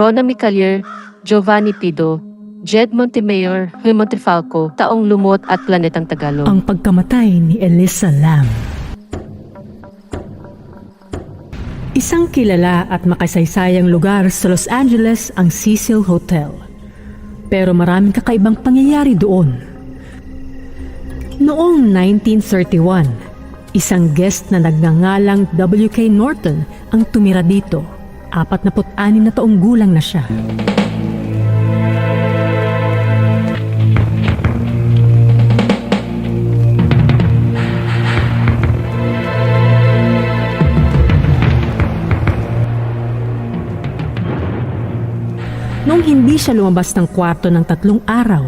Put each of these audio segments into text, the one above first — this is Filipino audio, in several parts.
Rona Micalier, Giovanni Pido, Jed Montemayor, Huy Montefalco, Taong Lumot at Planetang Tagalog. ang pagkamatay ni Elisa Lam. Isang kilala at makasaysayang lugar sa Los Angeles ang Cecil Hotel. Pero maraming kakaibang pangyayari doon. Noong 1931, isang guest na nagngangalang W.K. Norton ang tumira dito. 46 na taong gulang na siya. Nung hindi siya lumabas ng kwarto ng tatlong araw,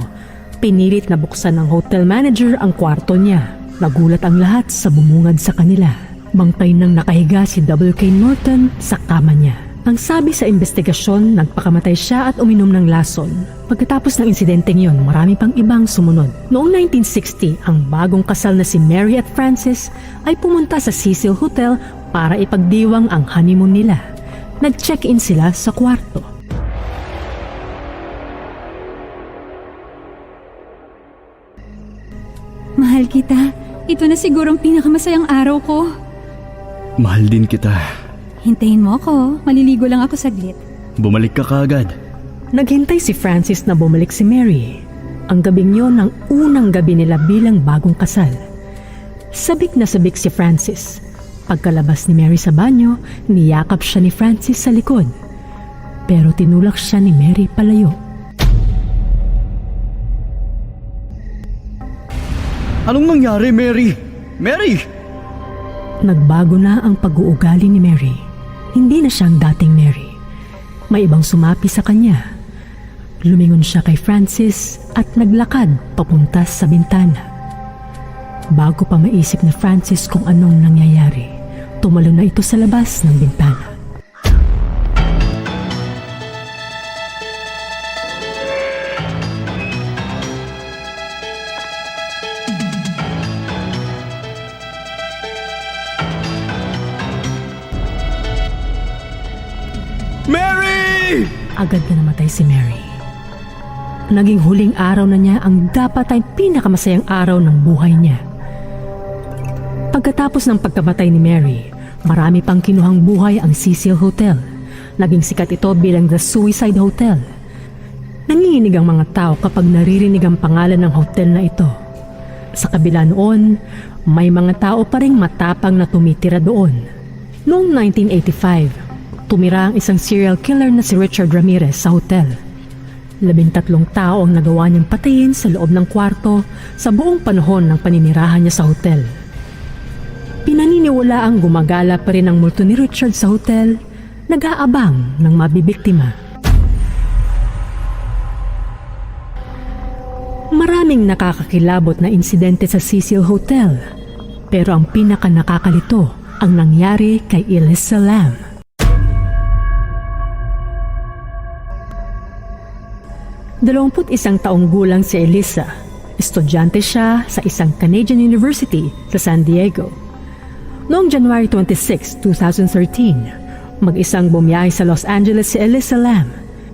pinilit na buksan ng hotel manager ang kwarto niya. Nagulat ang lahat sa bumungad sa kanila. Bangkay nang nakahiga si W.K. Norton sa kama niya. Ang sabi sa investigasyon, nagpakamatay siya at uminom ng lason. Pagkatapos ng insidenteng yon, marami pang ibang sumunod. Noong 1960, ang bagong kasal na si Mary at Francis ay pumunta sa Cecil Hotel para ipagdiwang ang honeymoon nila. Nag-check-in sila sa kwarto. Mahal kita. Ito na sigurong pinakamasayang araw ko. Mahal din kita. Hintayin mo ako. Maliligo lang ako saglit. Bumalik ka kaagad. Naghintay si Francis na bumalik si Mary. Ang gabing yon ang unang gabi nila bilang bagong kasal. Sabik na sabik si Francis. Pagkalabas ni Mary sa banyo, niyakap siya ni Francis sa likod. Pero tinulak siya ni Mary palayo. Anong nangyari, Mary? Mary! Nagbago na ang pag-uugali ni Mary. Hindi na siyang dating Mary. May ibang sumapi sa kanya. Lumingon siya kay Francis at naglakad papunta sa bintana. Bago pa maisip ni Francis kung anong nangyayari, tumalon na ito sa labas ng bintana. Agad na namatay si Mary. Naging huling araw na niya ang dapat ay pinakamasayang araw ng buhay niya. Pagkatapos ng pagkamatay ni Mary, marami pang kinuhang buhay ang Cecil Hotel. Naging sikat ito bilang The Suicide Hotel. Nanginginig ang mga tao kapag naririnig ang pangalan ng hotel na ito. Sa kabila noon, may mga tao pa ring matapang na tumitira doon. Noong 1985, tumira ang isang serial killer na si Richard Ramirez sa hotel. Labintatlong tao ang nagawa niyang patayin sa loob ng kwarto sa buong panahon ng paninirahan niya sa hotel. Pinaniniwala ang gumagala pa rin ang multo ni Richard sa hotel, nag-aabang ng mabibiktima. Maraming nakakakilabot na insidente sa Cecil Hotel, pero ang pinaka nakakalito ang nangyari kay Elisa Lam. Dalawamput isang taong gulang si Elisa. Estudyante siya sa isang Canadian University sa San Diego. Noong January 26, 2013, mag-isang bumiyahe sa Los Angeles si Elisa Lam.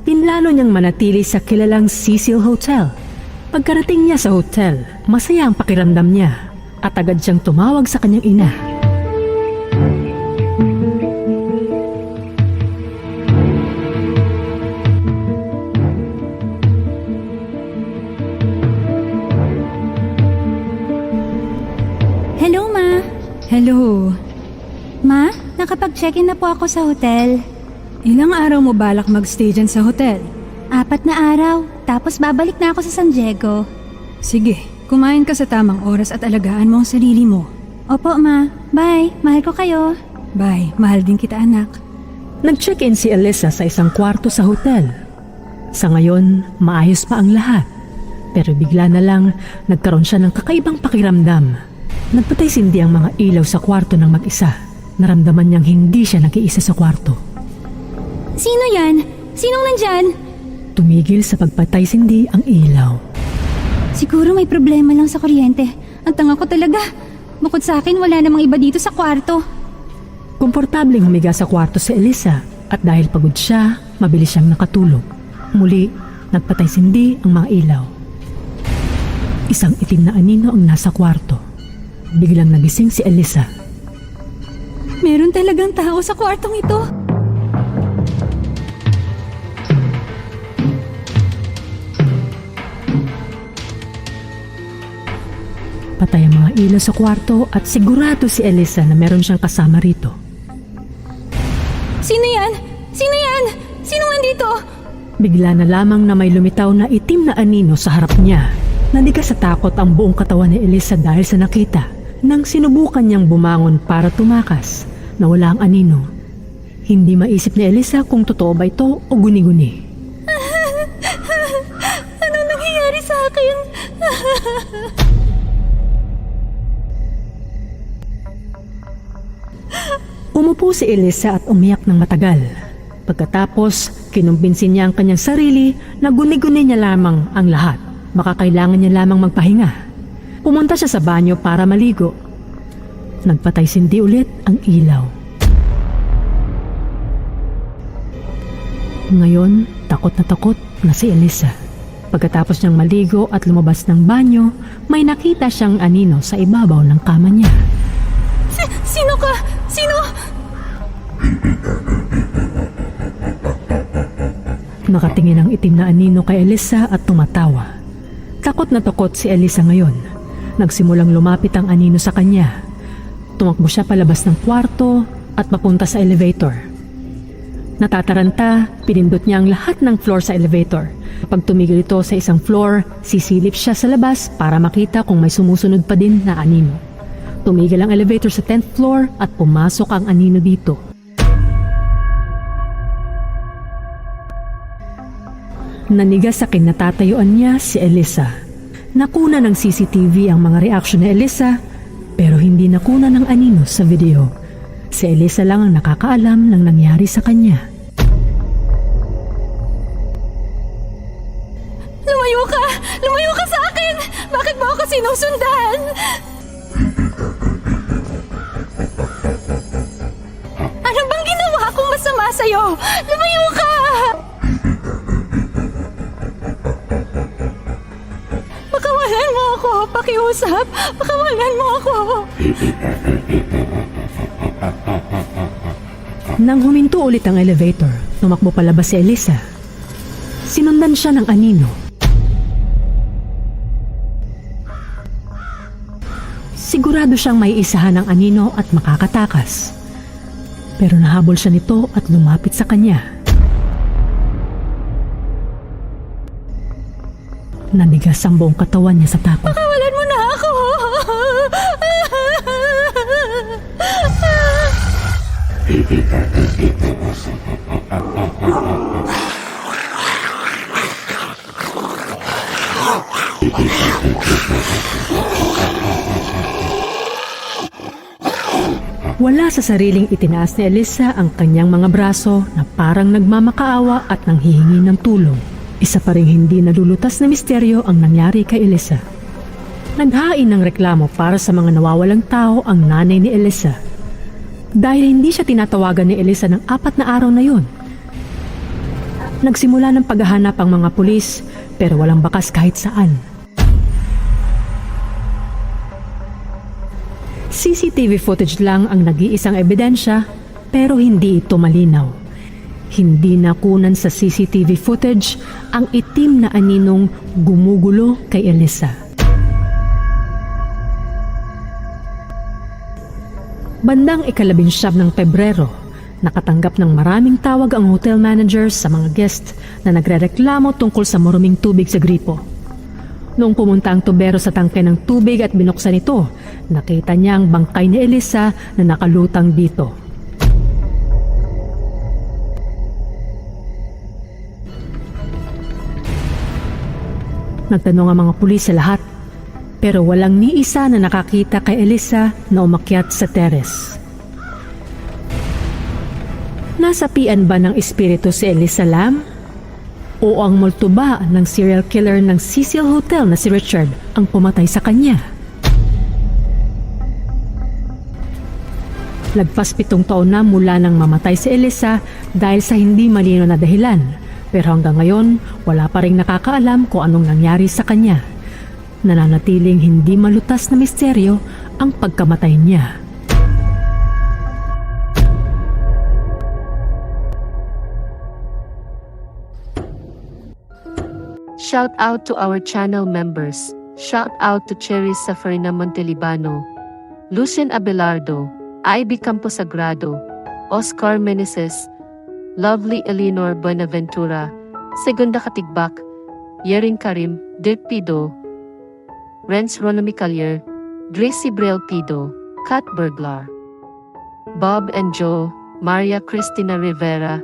Pinlano niyang manatili sa kilalang Cecil Hotel. Pagkarating niya sa hotel, masaya ang pakiramdam niya at agad siyang tumawag sa kanyang ina. Hello. Ma, nakapag-check-in na po ako sa hotel. Ilang araw mo balak mag-stay dyan sa hotel? Apat na araw, tapos babalik na ako sa San Diego. Sige, kumain ka sa tamang oras at alagaan mo ang sarili mo. Opo, ma. Bye. Mahal ko kayo. Bye. Mahal din kita, anak. Nag-check-in si Alyssa sa isang kwarto sa hotel. Sa ngayon, maayos pa ang lahat. Pero bigla na lang, nagkaroon siya ng kakaibang pakiramdam. Nagpatay sindi ang mga ilaw sa kwarto ng mag-isa. Naramdaman niyang hindi siya nag-iisa sa kwarto. Sino yan? Sinong nandyan? Tumigil sa pagpatay sindi ang ilaw. Siguro may problema lang sa kuryente. Ang tanga ko talaga. Bukod sa akin, wala namang iba dito sa kwarto. Komportableng humiga sa kwarto si Elisa at dahil pagod siya, mabilis siyang nakatulog. Muli, nagpatay sindi ang mga ilaw. Isang itim na anino ang nasa kwarto. Biglang nagising si Elisa. Meron talagang tao sa kwartong ito. Patay ang mga ilaw sa kwarto at sigurado si Elisa na meron siyang kasama rito. Sino yan? Sino yan? Sino nandito? Bigla na lamang na may lumitaw na itim na anino sa harap niya. Nanigas sa takot ang buong katawan ni Elisa dahil sa nakita. Nang sinubukan niyang bumangon para tumakas, nawala ang anino. Hindi maisip ni Elisa kung totoo ba ito o guni-guni. Ano nangyayari sa akin? Umupo si Elisa at umiyak ng matagal. Pagkatapos, kinumbinsin niya ang kanyang sarili na guni-guni niya lamang ang lahat. Makakailangan niya lamang magpahinga. Pumunta siya sa banyo para maligo. Nagpatay sindi ulit ang ilaw. Ngayon, takot na takot na si Elisa. Pagkatapos niyang maligo at lumabas ng banyo, may nakita siyang anino sa ibabaw ng kama niya. Sino ka? Sino? Nakatingin ang itim na anino kay Elisa at tumatawa. Takot na takot si Elisa ngayon. Nagsimulang lumapit ang anino sa kanya. Tumakbo siya palabas ng kwarto at papunta sa elevator. Natataranta, pinindot niya ang lahat ng floor sa elevator. Pag tumigil ito sa isang floor, sisilip siya sa labas para makita kung may sumusunod pa din na anino. Tumigil ang elevator sa 10th floor at pumasok ang anino dito. Nanigas sa kinatatayuan niya si Elisa. Nakuna ng CCTV ang mga reaksyon ni Elisa pero hindi nakuna ng anino sa video. Si Elisa lang ang nakakaalam ng nangyari sa kanya. Lumayo ka! Lumayo ka sa akin! Bakit mo ako sinusundan? Ano bang ginawa kong masama sa'yo? Lumayo ka! Ako! Pakiusap! Pakawalan mo ako! Nang huminto ulit ang elevator, tumakbo palabas si Elisa. Sinundan siya ng anino. Sigurado siyang may isahan ng anino at makakatakas. Pero nahabol siya nito at lumapit sa kanya. Nanigas ang buong katawan niya sa takot. Pakawalan mo na ako! Wala sa sariling itinaas ni Elisa ang kanyang mga braso na parang nagmamakaawa at nanghihingi ng tulong. Isa pa rin hindi nalulutas na misteryo ang nangyari kay Elisa. Naghain ng reklamo para sa mga nawawalang tao ang nanay ni Elisa. Dahil hindi siya tinatawagan ni Elisa ng apat na araw na yun. Nagsimula ng paghahanap ang mga pulis pero walang bakas kahit saan. CCTV footage lang ang nag-iisang ebidensya pero hindi ito malinaw. Hindi nakunan sa CCTV footage ang itim na aninong gumugulo kay Elisa. Bandang ikalabinsyam ng Pebrero, nakatanggap ng maraming tawag ang hotel manager sa mga guest na nagrereklamo tungkol sa maruming tubig sa gripo. Noong pumunta ang tubero sa tangke ng tubig at binuksan ito, nakita niya ang bangkay ni Elisa na nakalutang dito. Nagtanong ang mga pulis sa lahat, pero walang ni isa na nakakita kay Elisa na umakyat sa teres. Nasapian ba ng espiritu si Elisa Lam? O ang multo ba ng serial killer ng Cecil Hotel na si Richard ang pumatay sa kanya? Lagpas pitong taon na mula nang mamatay si Elisa dahil sa hindi malino na dahilan. Pero hanggang ngayon, wala pa rin nakakaalam kung anong nangyari sa kanya. Nananatiling hindi malutas na misteryo ang pagkamatay niya. Shout out to our channel members. Shout out to Cherry Safarina Montelibano, Lucien Abelardo, Ivy Camposagrado, Oscar Meneses, Lovely Eleanor Buenaventura, Segunda Katigbak, Yerin Karim, Dirk Pido, Renz Ronomi Collier, Gracie Brel Pido, Kat Burglar, Bob and Joe, Maria Cristina Rivera,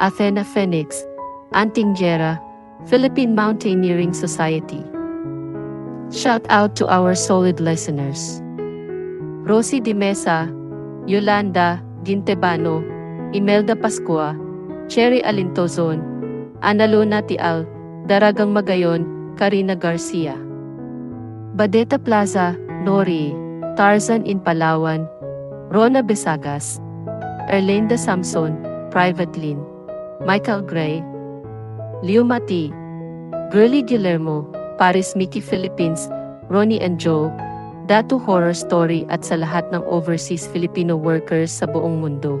Athena Phoenix, Anting Jera, Philippine Mountaineering Society. Shout out to our solid listeners. Rosie Di Mesa, Yolanda Gintebano, Imelda Pascua, Cherry Alintozon, Analuna Tial, Daragang Magayon, Karina Garcia. Badeta Plaza, Nori, Tarzan in Palawan, Rona Besagas, Erlinda Samson, Private Lin, Michael Gray, Leo Mati, Girly Guillermo, Paris Mickey Philippines, Ronnie and Joe, Datu Horror Story at sa lahat ng overseas Filipino workers sa buong mundo.